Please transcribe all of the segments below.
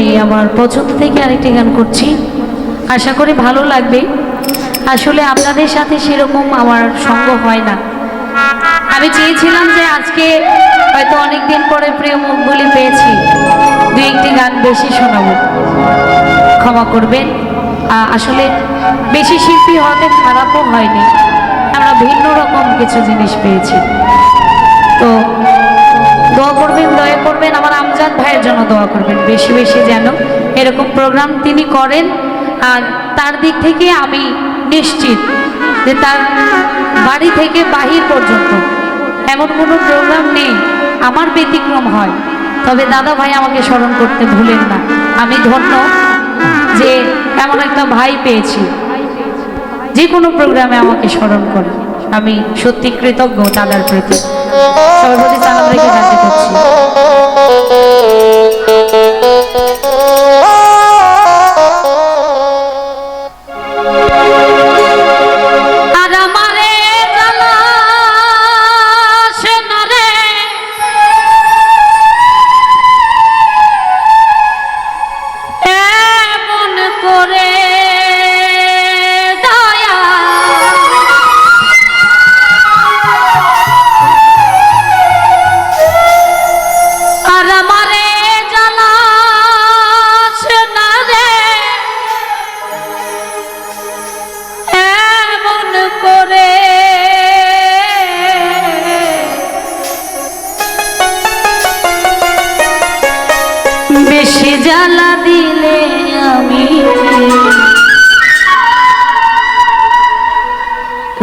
আমি আমার পছন্দ থেকে আরেকটি গান করছি। আশা করি ভালো লাগবে। আসলে আপনাদের সাথে সেরকম আমার সঙ্গ হয় না। আমি চেয়েছিলাম যে আজকে হয়তো অনেক দিন পরে প্রিয় মুখগুলি পেয়েছি। দু একটি গান বেশি শোনাবো। ক্ষমা করবেন। আসলে বেশি শিল্পী হতে খারাপও হয়নি। আমরা ভিন্ন রকম কিছু জিনিস পেয়েছি। তো দোয়া করবেন, দয়া করবেন, আমার আমজাদ ভাইয়ের জন্য দোয়া করবেন, বেশি বেশি যেন এরকম প্রোগ্রাম তিনি করেন। আর তার দিক থেকে আমি নিশ্চিত যে তার বাড়ি থেকে বাহির পর্যন্ত এমন কোনো প্রোগ্রাম নেই, আমার ব্যতিক্রম হয়। তবে দাদা ভাই আমাকে স্মরণ করতে ভুলেন না। আমি ধন্য যে এমন একটা ভাই পেয়েছি। যে কোনো প্রোগ্রামে আমাকে স্মরণ করে। আমি সত্যি কৃতজ্ঞ তালার প্রতি। সর্বদি সালাম রেখে জানতে করছি।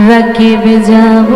রাকিব যাব।